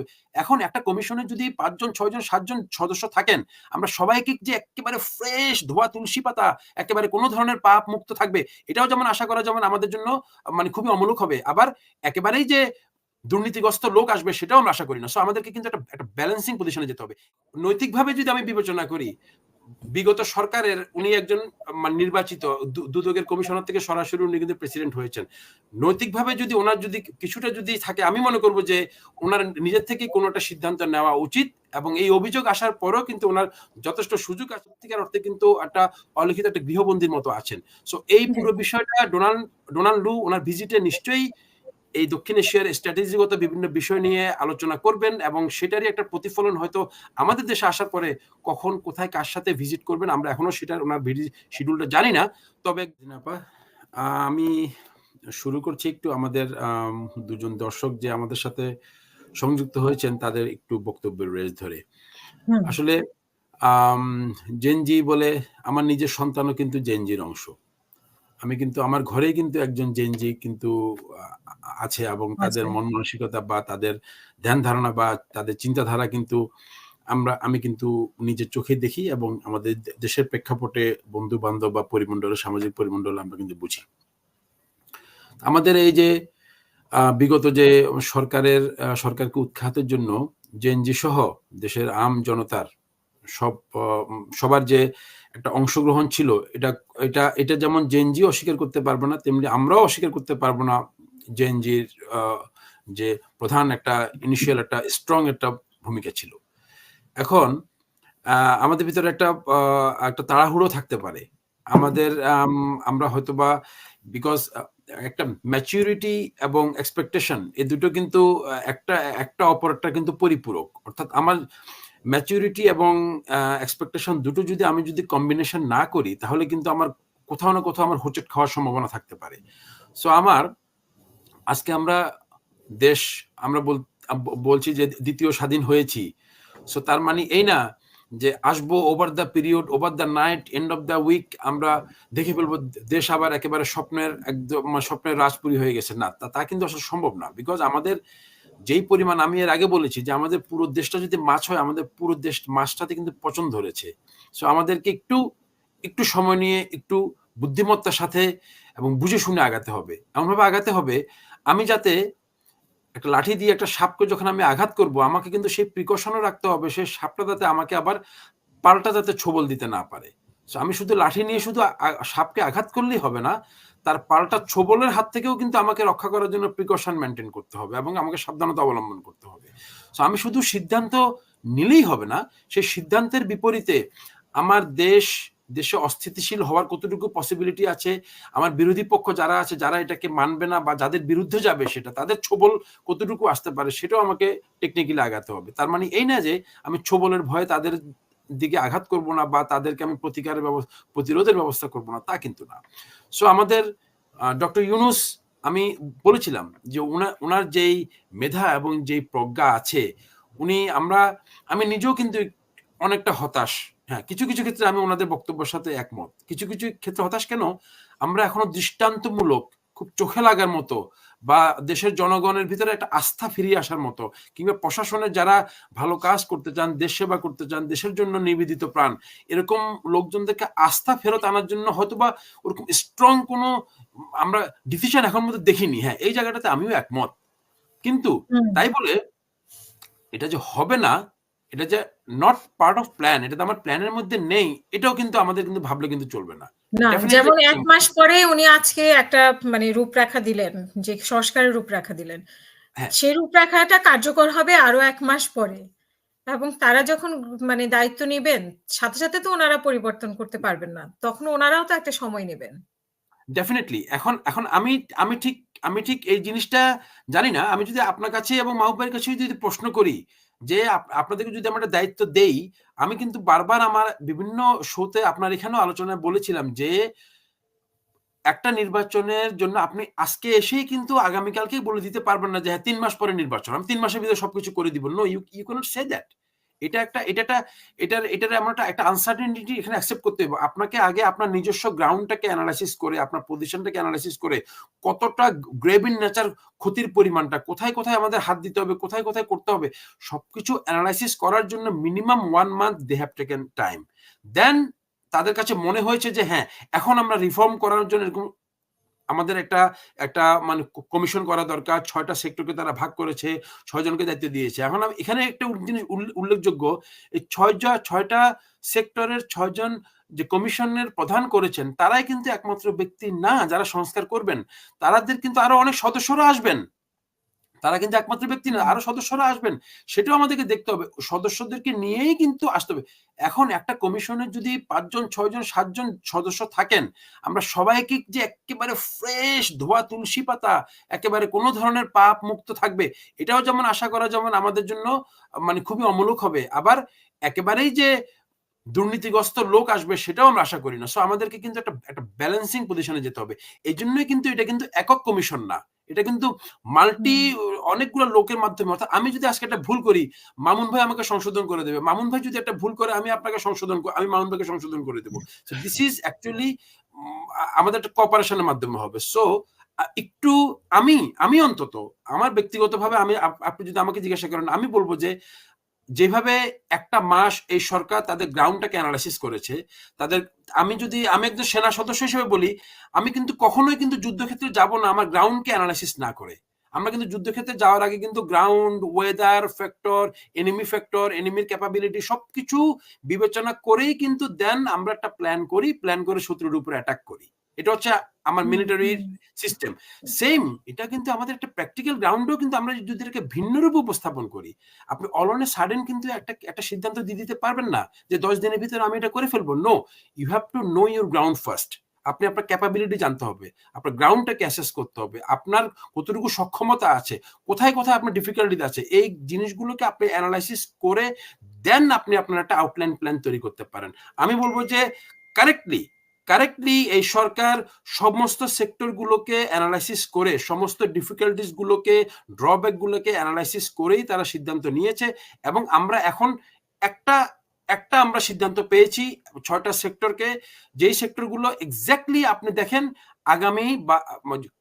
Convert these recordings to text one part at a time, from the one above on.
হবে এখন একটা কমিশনে যদি পাঁচজন, ছয়জন, সাতজন সদস্য থাকেন, আমরা সবাইকে যে একেবারে ফ্রেশ ধোয়া তুলসী পাতা, একেবারে কোনো ধরনের পাপ মুক্ত থাকবে, এটাও যেমন আশা করা যেমন আমাদের জন্য মানে খুবই অমূলক হবে। আবার একেবারেই যে দুর্নীতিগ্রস্ত লোক আসবে, সেটাও আমরা আশা করি না। সো আমাদেরকে কিন্তু একটা একটা ব্যালেন্সিং পজিশনে যেতে হবে। নৈতিকভাবে যদি আমি বিবেচনা করি বিগত সরকারের উনি একজন মানে নির্বাচিত দুদকের কমিশনার থেকে সরাসরি উনি কিন্তু প্রেসিডেন্ট হয়েছেন। নৈতিকভাবে যদি ওনার যদি কিছুটা যদি থাকে আমি মনে করব যে ওনার নিজের থেকেই কোনো একটা সিদ্ধান্ত নেওয়া উচিত এবং এই অভিযোগ আসার পরেও কিন্তু ওনার যথেষ্ট সুযোগ আছে সত্যিকার অর্থে কিন্তু একটা অলিখিত একটা গৃহবন্দির মতো আছেন। সো এই পুরো বিষয়টা ডোনাল্ড ডোনাল্ড লু ওনার ভিজিটে নিশ্চয়ই এই দক্ষিণ এশিয়ার স্ট্র্যাটেজিগত বিভিন্ন বিষয় নিয়ে আলোচনা করবেন এবং সেটারই একটা প্রতিফলন হয়তো আমাদের দেশে আসার পরে কখন কোথায় কার সাথে ভিজিট করবেন আমরা এখনও সেটার ওনার শিডিউলটা জানি না। তবে আপা, আমি শুরু করছি একটু আমাদের আম, দুজন দর্শক যে আমাদের সাথে সংযুক্ত হয়েছেন তাদের একটু বক্তব্যের রেজ ধরে। আসলে জেনজি বলে আমার নিজের সন্তানও কিন্তু জেনজির অংশ। আমি কিন্তু আমার ঘরেই কিন্তু একজন জেনজি কিন্তু আছে এবং তাদের আচ্ছা। মন মানসিকতা বা তাদের ধ্যান ধারণা বা তাদের চিন্তাধারা কিন্তু আমরা আমি কিন্তু নিজের চোখে দেখি এবং আমাদের দেশের প্রেক্ষাপটে বন্ধু বান্ধব বা পরিমণ্ডল সামাজিক পরিমণ্ডল আমরা কিন্তু বুঝি আমাদের এই যে আহ, বিগত যে সরকারের আহ, সরকারকে উৎখাতের জন্য জেনজি সহ দেশের আম জনতার সব সবার যে একটা অংশগ্রহণ ছিল এটা এটা এটা যেমন জেনজি অস্বীকার করতে পারব না তেমনি আমরাও অস্বীকার করতে পারব না জেনজির যে প্রধান একটা ইনিশিয়াল একটা স্ট্রং একটা ভূমিকা ছিল। এখন আমাদের ভিতরে একটা একটা তাড়াহুড়ো থাকতে পারে। আমাদের আম, আমরা হয়তোবা বিকজ একটা ম্যাচিউরিটি এবং এক্সপেকটেশন এই দুটো কিন্তু একটা একটা অপরটা কিন্তু পরিপূরক। অর্থাৎ আমার ম্যাচুরিটি এবং এক্সপেকটেশন দুটো যদি আমি যদি কম্বিনেশন না করি, তাহলে কিন্তু আমার কোথাও না কোথাও আমার হোঁচট খাওয়ার সম্ভাবনা থাকতে পারে। সো আমার আজকে আমরা দেশ, আমরা বলছি যে দ্বিতীয় স্বাধীন হয়েছি। সো তার মানে এই না যে আসব over the period over the night end of the week আমরা দেখে ফেলব দেশ আবার একেবারে স্বপ্নের একদম, স্বপ্নের রাজপুরি হয়ে গেছে। না, তা কিন্তু আসলে সম্ভব না। বিকজ আমাদের যেই পরিমাণ আমি এর আগে বলেছি যে আমাদের পুরো দেশটা যদি মাছ হয়, আমাদের পুরো দেশ মাছটাতে কিন্তু পচন ধরেছে। সো আমাদেরকে একটু একটু সময় নিয়ে, একটু বুদ্ধিমত্তার সাথে এবং বুঝে শুনে আগাতে হবে। এমনভাবে আগাতে হবে, আমি যাতে একটা লাঠি দিয়ে একটা সাপকে যখন আমি আঘাত করব, আমাকে কিন্তু সেই প্রিকশনও রাখতে হবে, সেই সাপটা যাতে আমাকে আবার পাল্টা যাতে ছোবল দিতে না পারে। আমি শুধু লাঠি নিয়ে শুধু সাপকে আঘাত করলেই হবে না, তার পাল্টা ছোবলের হাত থেকেও কিন্তু আমাকে রক্ষা করার জন্য প্রিকশন মেনটেন করতে হবে এবং আমাকে সাবধানতা অবলম্বন করতে হবে। So আমি শুধু সিদ্ধান্ত নিলেই হবে না, সেই সিদ্ধান্তের বিপরীতে আমার দেশ, দেশে অস্থিতিশীল হওয়ার কতটুকু পসিবিলিটি আছে, আমার বিরোধী পক্ষ যারা আছে, যারা এটাকে মানবে না বা যাদের বিরুদ্ধে যাবে সেটা, তাদের ছোবল কতটুকু আসতে পারে সেটাও আমাকে টেকনিক্যালি আগাতে হবে। তার মানে এই না যে আমি ছোবলের ভয়ে তাদের দিকে আঘাত করব না বা তাদেরকে আমি প্রতিকারের ব্যবস্থা, প্রতিরোধের ব্যবস্থা করব না, তা কিন্তু না। সো আমাদের ডক্টর ইউনুস, আমি বলেছিলাম যে ওনার যেই মেধা এবং যেই প্রজ্ঞা আছে, উনি আমরা, আমি নিজেও কিন্তু অনেকটা হতাশ। হ্যাঁ কিছু কিছু ক্ষেত্রে আমি ওনাদের বক্তব্যের সাথে একমত। কিছু কিছু ক্ষেত্রে হতাশ কেন? আমরা এখনও দৃষ্টান্তমূলক, খুব চোখে লাগার মতো বা দেশের জনগণের ভিতরে একটা আস্থা ফিরিয়ে আসার মতো কিংবা প্রশাসনের যারা ভালো কাজ করতে চান দেশ সেবা করতে চান দেশের জন্য নিবেদিত প্রাণ এরকম লোকজনদেরকে আস্থা ফেরত আনার জন্য হয়তোবা ওরকম স্ট্রং কোনো আমরা ডিসিশন এখন মধ্যে দেখিনি। হ্যাঁ এই জায়গাটাতে আমিও একমত। কিন্তু তাই বলে এটা যে হবে না এটা যে নট পার্ট অফ প্ল্যান এটা তো আমার প্ল্যানের মধ্যে নেই এটাও কিন্তু আমাদের কিন্তু ভাবলে কিন্তু চলবে না। না যেমন এক মাস পরে উনি আজকে একটা মানে রূপরেখা দিলেন যে সংস্কারের রূপরেখা দিলেন। হ্যাঁ। সেই রূপরেখাটা কার্যকর হবে আরও এক মাস পরে। এবং তারা যখন মানে দায়িত্ব নেবেন সাথে সাথে তো ওনারা পরিবর্তন করতে পারবেন না। তখন ওনারাও তো একটা সময় নেবেন। ডেফিনেটলি এখন এখন আমি আমি ঠিক আমি ঠিক এই জিনিসটা জানি না। আমি যদি আপনার কাছে এবং মাহবুব ভাইয়ের কাছে যদি প্রশ্ন করি যে আপ- আপনাদেরকে যদি আমরা দায়িত্ব দেই, আমি কিন্তু বারবার আমার বিভিন্ন শোতে আপনার এখানেও আলোচনায় বলেছিলাম যে, একটা নির্বাচনের জন্য আপনি আজকে এসেই কিন্তু আগামীকালকেই বলে দিতে পারবেন না যে হ্যাঁ তিন মাস পরে নির্বাচন, আমি তিন মাসের ভিতরে সবকিছু করে দিব। No you you can't say that এটা একটা এটা একটা, এটার এটার এমন একটা একটা আনসার্টেনিটি এখানে অ্যাকসেপ্ট করতে হবে। আপনাকে আগে আপনার নিজস্ব গ্রাউন্ডটাকে অ্যানালাইসিস করে, আপনার পজিশনটাকে অ্যানালাইসিস করে কতটা গ্রেভ ইন নেচার ক্ষতির পরিমাণটা, কোথায় কোথায় আমাদের হাত দিতে হবে, কোথায় কোথায় করতে হবে, সবকিছু অ্যানালাইসিস করার জন্য minimum one month they have taken time then তাদের কাছে মনে হয়েছে যে হ্যাঁ এখন আমরা রিফর্ম করার জন্য এরকম আমাদের একটা একটা মানে কমিশন করা দরকার, ছয়টা সেক্টরকে তারা ভাগ করেছে ছয়জনকে দায়িত্ব দিয়েছে। এখন এখানে একটা জিনিস উল্লে- উল্লেখযোগ্য, এই ছয় ছয়টা সেক্টরের ছয়জন যে কমিশনের প্রধান করেছেন, তারাই কিন্তু একমাত্র ব্যক্তি না যারা সংস্কার করবেন। তারাদের কিন্তু আরও অনেক সদস্যরা আসবেন। তারা কিন্তু একমাত্র ব্যক্তি না, আরও সদস্যরা আসবেন, সেটাও আমাদেরকে দেখতে হবে। সদস্যদেরকে নিয়েই কিন্তু আসতে হবে। এখন একটা কমিশনের যদি পাঁচজন, ছয়জন, সাতজন সদস্য থাকেন, আমরা সবাইকে যে একেবারে ফ্রেশ ধোয়া তুলসী পাতা, একেবারে কোনো ধরনের পাপ মুক্ত থাকবে, এটাও যেমন আশা করা যেমন আমাদের জন্য মানে খুবই অমূলক হবে। আবার একেবারেই যে দুর্নীতিগ্রস্ত লোক আসবে, সেটাও আমরা আশা করি না। সো আমাদেরকে কিন্তু একটা একটা ব্যালেন্সিং পজিশনে যেতে হবে। এই জন্যই কিন্তু এটা কিন্তু একক কমিশন না। এটা কিন্তু মাল্টি অনেকগুলো লোকের মাধ্যমে অর্থাৎ আমি যদি আজকে একটা ভুল করি মামুন ভাই আমাকে সংশোধন করে দেবে। মামুন ভাই যদি একটা ভুল করে আমি আপনাকে সংশোধন আমি মামুন ভাইকে সংশোধন করে দেবো। দিস ইজ অ্যাকচুয়ালি আমাদের একটা কপারেশনের মাধ্যমে হবে। সো একটু আমি আমি অন্তত আমার ব্যক্তিগতভাবে আমি আপনি যদি আমাকে জিজ্ঞাসা করেন আমি বলব যে যেভাবে একটা মাস এই সরকার তাদের গ্রাউন্ডটাকে অ্যানালাইসিস করেছে, তাদের, আমি যদি, আমি একজন সেনা সদস্য হিসেবে বলি, আমি কিন্তু কখনোই কিন্তু যুদ্ধক্ষেত্রে যাব না আমার গ্রাউন্ডকে অ্যানালাইসিস না করে। আমরা কিন্তু যুদ্ধক্ষেত্রে যাওয়ার আগে কিন্তু ground weather factor enemy factor এনিমির capability সবকিছু বিবেচনা করেই কিন্তু দেন আমরা একটা প্ল্যান করি প্ল্যান করে শত্রুর উপরে অ্যাটাক করি। এটা হচ্ছে আমার মিলিটারি সিস্টেম সেম এটা কিন্তু আমাদের একটা প্র্যাকটিক্যাল গ্রাউন্ডেও কিন্তু আমরা যদি এটাকে ভিন্ন রূপে উপস্থাপন করি আপনি অল অলনে সাডেন কিন্তু একটা একটা সিদ্ধান্ত দিয়ে দিতে পারবেন না যে দশ দিনের ভিতরে আমি এটা করে ফেলব। No you have to know your ground first আপনি আপনার ক্যাপাবিলিটি জানতে হবে আপনার গ্রাউন্ডটাকে অ্যাসেস করতে হবে আপনার কতটুকু সক্ষমতা আছে কোথায় কোথায় আপনার ডিফিকাল্টি আছে এই জিনিসগুলোকে আপনি অ্যানালাইসিস করে দেন আপনি আপনার একটা আউটলাইন প্ল্যান তৈরি করতে পারেন। আমি বলব যে কারেক্টলি কারেক্টলি এই সরকার সমস্ত সেক্টরগুলোকে অ্যানালাইসিস করে, সমস্ত ডিফিকাল্টিস গুলোকে ড্রব্যাক গুলোকে অ্যানালাইসিস করেই তারা সিদ্ধান্ত নিয়েছে এবং আমরা এখন একটা একটা আমরা সিদ্ধান্ত পেয়েছি ছয়টা সেক্টরকে যেই সেক্টরগুলো এক্স্যাক্টলি আপনি দেখেন আগামী বা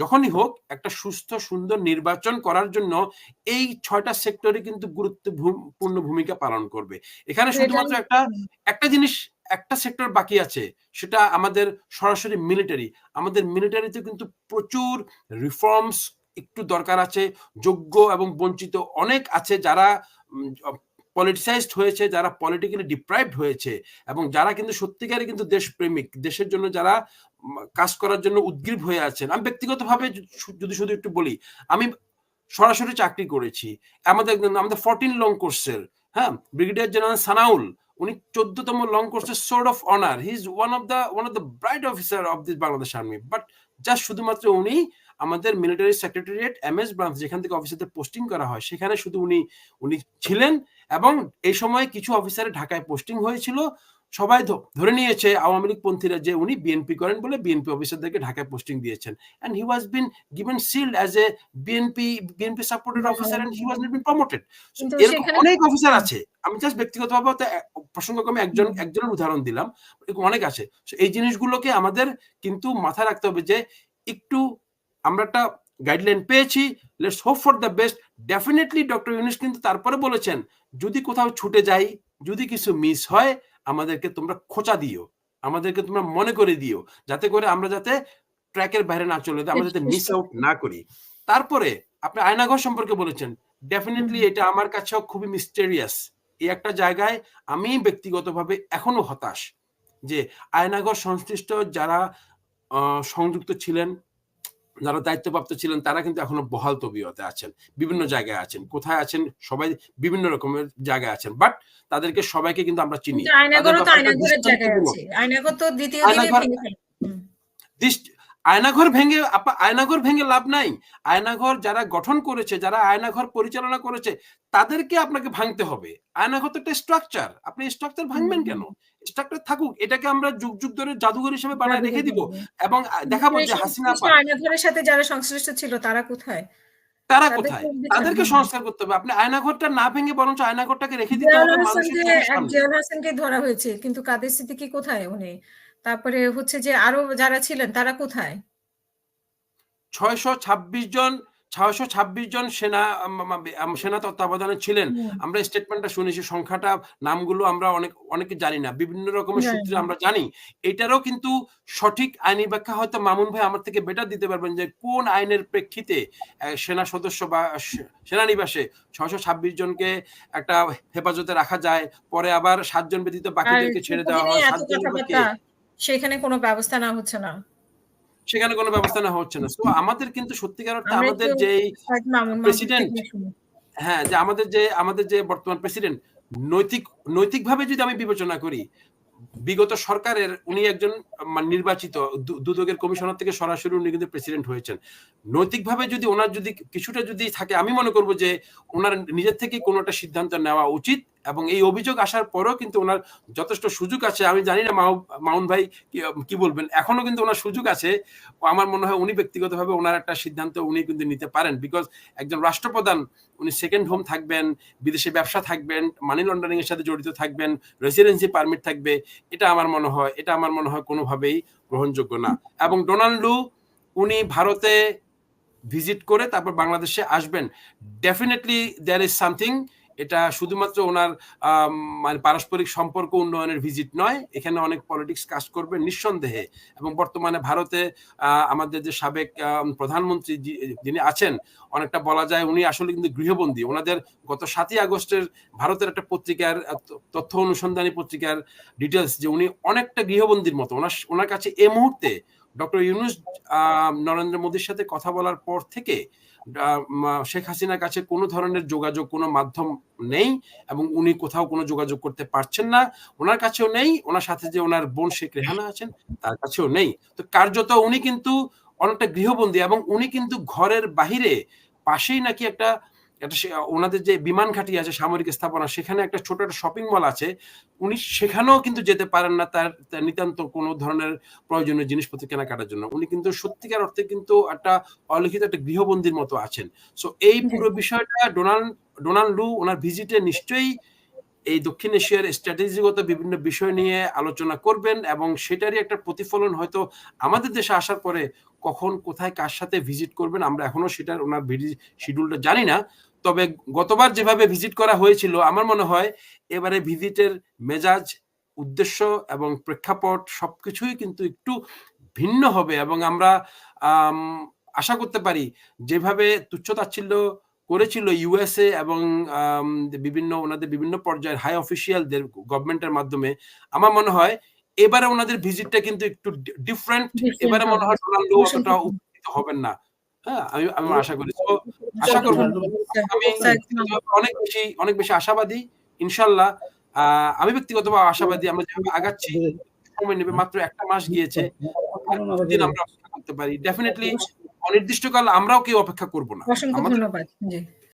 যখনই হোক একটা সুস্থ সুন্দর নির্বাচন করার জন্য এই ছয়টা সেক্টরে কিন্তু গুরুত্বপূর্ণ ভূমিকা পালন করবে। এখানে শুধুমাত্র একটা একটা জিনিস একটা সেক্টর বাকি আছে সেটা আমাদের সরাসরি মিলিটারি আমাদের মিলিটারিতে কিন্তু প্রচুর রিফর্মস একটু দরকার আছে যোগ্য এবং বঞ্চিত অনেক আছে যারা পলিটিসাইজড হয়েছে, যারা পলিটিক্যালি ডিপ্রাইভড হয়েছে এবং যারা কিন্তু সত্যিকারই কিন্তু দেশপ্রেমিক, দেশের জন্য যারা কাজ করার জন্য উদ্গ্রীব হয়ে আছেন। আমি ব্যক্তিগতভাবে যদি শুধু একটু বলি, আমি সরাসরি চাকরি করেছি। আমাদের আমাদের ফোরটিন লং কোর্সের হ্যাঁ? ব্রিগেডিয়ার জেনারেল সানাউল উনি চোদ্দতম লং কোর্সের sword of honour he is one of the one of the bright officer of this Bangladesh army but just শুধুমাত্র উনি আমাদের military secretariat M S branch যেখান থেকে অফিসারদের পোস্টিং করা হয় সেখানে শুধু উনি উনি ছিলেন এবং এই সময় কিছু অফিসারে ঢাকায় পোস্টিং হয়েছিল। সবাই ধরে নিয়েছে আওয়ামী লীগ পন্থীরা যে উনি বিএনপি করেন বলে বিএনপি অফিসারদেরকে ঢাকায় পোস্টিং দিয়েছেন। And he was been given sealed as a BNP BNP supported officer and he was not been promoted এরকম অনেক অফিসার আছে। আমি জাস্ট ব্যক্তিগতভাবে প্রসঙ্গক্রমে একজন একজনের উদাহরণ দিলাম। অনেক আছে। এই জিনিসগুলোকে আমাদের কিন্তু মাথায় রাখতে হবে যে একটু আমরা একটা গাইডলাইন পেয়েছি let's hope for the best definitely doctor Yunus কিন্তু তারপরে বলেছেন যদি কোথাও ছুটে যাই যদি কিছু মিস হয় আমাদেরকে তোমরা খোঁচা দিও। আমাদেরকে তোমরা মনে করে দিও যাতে করে আমরা যাতে ট্র্যাকের বাইরে না চলে আমরা যাতে মিস আউট না করি। তারপরে আপনি আয়নাঘর সম্পর্কে বলেছেন ডেফিনেটলি এটা আমার কাছেও খুবই মিস্টেরিয়াস এই একটা জায়গায় আমি ব্যক্তিগতভাবে এখনও হতাশ যে আয়নাঘর সংশ্লিষ্ট যারা সংযুক্ত ছিলেন যারা দায়িত্বপ্রাপ্ত ছিলেন তারা কিন্তু এখনও বহাল তবিয়তে আছেন বিভিন্ন জায়গায় আছেন কোথায় আছেন সবাই বিভিন্ন রকমের জায়গায় আছেন বাট তাদেরকে সবাইকে কিন্তু আমরা চিনি। আয়নাঘর ভেঙে আয়নাঘর ভেঙে লাভ নাই। আয়নাঘর যারা গঠন করেছে যারা আয়নাঘর পরিচালনা করেছে তাদেরকে আপনাকে ভাঙতে হবে। আয়নাঘর তো একটা স্ট্রাকচার আপনি স্ট্রাকচার ভাঙবেন কেন? স্ট্রাকচার থাকুক এটাকে আমরা যুগ যুগ ধরে জাদুঘর হিসেবে বানায় রেখে দিব। এবং দেখাবো যে হাসিনা আয়নাঘরের সাথে যারা সংশ্লিষ্ট ছিল তারা কোথায়? তারা কোথায়? তাদেরকে সংস্কার করতে হবে। আপনি আয়নাঘরটা না ভেঙে বরঞ্চ আয়নাঘরটাকে রেখে দিতে হবে মানুষের ধরা হয়েছে। কিন্তু কাদের সিদ্দিকী কোথায় উনি? তারপরে হচ্ছে যে আরও যারা ছিলেন তারা কোথায়? ৬২৬ জন ৬২৬ জন সেনা আম মা আম সেনা তত্ত্বাবধানে ছিলেন। আমরা স্টেটমেন্টটা শুনেছি সংখ্যাটা নামগুলো আমরা অনেক অনেকে জানি না। বিভিন্ন রকমের সূত্রে আমরা জানি। এটারও কিন্তু সঠিক আইনি ব্যাখ্যা হয়তো মামুন ভাই আমার থেকে বেটার দিতে পারবেন যে কোন আইনের প্রেক্ষিতে সেনা সদস্য বা সেনানিবাসে সেনানিবাসে ৬২৬ জনকে একটা হেফাজতে রাখা যায়। পরে আবার ৭ জন ব্যতীত বাকিদেরকে ছেড়ে দেওয়া হয়। এত ৭ জনের বা কে? কথাবার্তা সেখানে কোনো ব্যবস্থা নেওয়া হচ্ছে না। সেখানে কোনো ব্যবস্থা নেওয়া হচ্ছে না। সো আমাদের কিন্তু সত্যিকার অর্থে আমাদের মাহমুদ প্রেসিডেন্ট হ্যাঁ, যে আমাদের যে আমাদের যে বর্তমান প্রেসিডেন্ট নৈতিক নৈতিকভাবে যদি আমি বিবেচনা করি, বিগত সরকারের উনি একজন মা নির্বাচিত দুদকের কমিশনার থেকে সরাসরি উনি কিন্তু প্রেসিডেন্ট হয়েছেন। নৈতিকভাবে যদি ওনার যদি কিছুটা যদি থাকে আমি মনে করব যে ওনার নিজের থেকেই কোনো একটা সিদ্ধান্ত নেওয়া উচিত এবং এই অভিযোগ আসার পরেও কিন্তু ওনার যথেষ্ট সুযোগ আছে। আমি জানি না মামুন ভাই কি কি বলবেন। এখনও কিন্তু ওনার সুযোগ আছে। আমার মনে হয় উনি ব্যক্তিগতভাবে ওনার একটা সিদ্ধান্ত উনি কিন্তু নিতে পারেন। বিকজ একজন রাষ্ট্রপ্রধান উনি সেকেন্ড হোম থাকবেন, বিদেশে ব্যবসা থাকবেন, মানি লন্ডারিং এর সাথে জড়িত থাকবেন, রেসিডেন্সি পারমিট থাকবে। এটা আমার মনে হয় এটা আমার মনে হয় কোনোভাবেই গ্রহণযোগ্য না। এবং ডোনাল্ড লু উনি ভারতে ভিজিট করে তারপর বাংলাদেশে আসবেন। ডেফিনেটলি দেয়ার ইজ সামথিং এটা শুধুমাত্র ওনার মানে পারস্পরিক সম্পর্ক উন্নয়নের ভিজিট নয়। এখানে অনেক পলিটিক্স কাজ করবে নিঃসন্দেহে। এবং বর্তমানে ভারতে আমাদের যে সাবেক প্রধানমন্ত্রী যিনি আছেন, অনেকটা বলা যায় উনি আসলে কিন্তু গৃহবন্দী। ওনাদের গত সাতই আগস্টের ভারতের একটা পত্রিকার তথ্য অনুসন্ধানী পত্রিকার ডিটেলস যে উনি অনেকটা গৃহবন্দীর মতো। ওনার ওনার কাছে এ মুহূর্তে ডক্টর ইউনুস নরেন্দ্র মোদীর সাথে কথা বলার পর থেকে শেখ হাসিনার কাছে কোনো ধরনের যোগাযোগ, কোনো মাধ্যম নেই এবং উনি কোথাও কোনো যোগাযোগ করতে পারছেন না। ওনার কাছেও নেই। ওনার সাথে যে ওনার বোন শেখ রেহানা আছেন, তার কাছেও নেই। তো কার্যত উনি কিন্তু অনেকটা গৃহবন্দী এবং উনি কিন্তু ঘরের বাহিরে পাশেই নাকি একটা একটা সে উনাদের যে বিমান ঘাঁটি আছে সামরিক স্থাপনা সেখানে একটা ছোট একটা শপিং মল আছে। উনি সেখানেও কিন্তু যেতে পারেন না তার নিতান্ত কোনো ধরনের প্রয়োজনীয় জিনিসপত্র কেনাকাটার জন্য। উনি কিন্তু সত্যিকার অর্থে কিন্তু একটা অলিখিত একটা গৃহবন্দীর মতো আছেন। সো এই পুরো বিষয়টা ডোনাল্ড ডোনাল্ড লু উনার ভিজিটে নিশ্চয়ই এই দক্ষিণ এশিয়ার স্ট্র্যাটেজিগত বিভিন্ন বিষয় নিয়ে আলোচনা করবেন এবং সেটারই একটা প্রতিফলন হয়তো আমাদের দেশে আসার পরে কখন কোথায় কার সাথে ভিজিট করবেন আমরা এখনও সেটার ওনার শিডিউলটা জানি না। তবে গতবার যেভাবে ভিজিট করা হয়েছিল আমার মনে হয় এবারে ভিজিটের মেজাজ, উদ্দেশ্য এবং প্রেক্ষাপট সবকিছুই কিন্তু একটু ভিন্ন হবে এবং আমরা আশা করতে পারি যেভাবে তুচ্ছ-তাচ্ছিল্য করেছিল ইউএসএ এবং বিভিন্ন ওনাদের বিভিন্ন পর্যায়ের হাই অফিসিয়ালদের গভর্নমেন্টের মাধ্যমে আমার মনে হয় এবারে ওনাদের ভিজিটটা কিন্তু একটু ডিফারেন্ট এবারে মনে হয় অসংখ্য অতটা উত্তেজিত হবেন না। হ্যাঁ? আমি আমি আশা করি। আশা করব আমি অনেক বেশি অনেক বেশি আশাবাদী। ইনশাআল্লাহ আ আমি ব্যক্তিগতভাবে আশাবাদী আমরা যেভাবে আগাচ্ছি সময় নেবে মাত্র ১ টা মাস গিয়েছে। কিছুদিন আমরা করতে পারি। ডেফিনিটলি অনির্দিষ্টকাল আমরাও কেউ অপেক্ষা করব না। অসংখ্য ধন্যবাদ।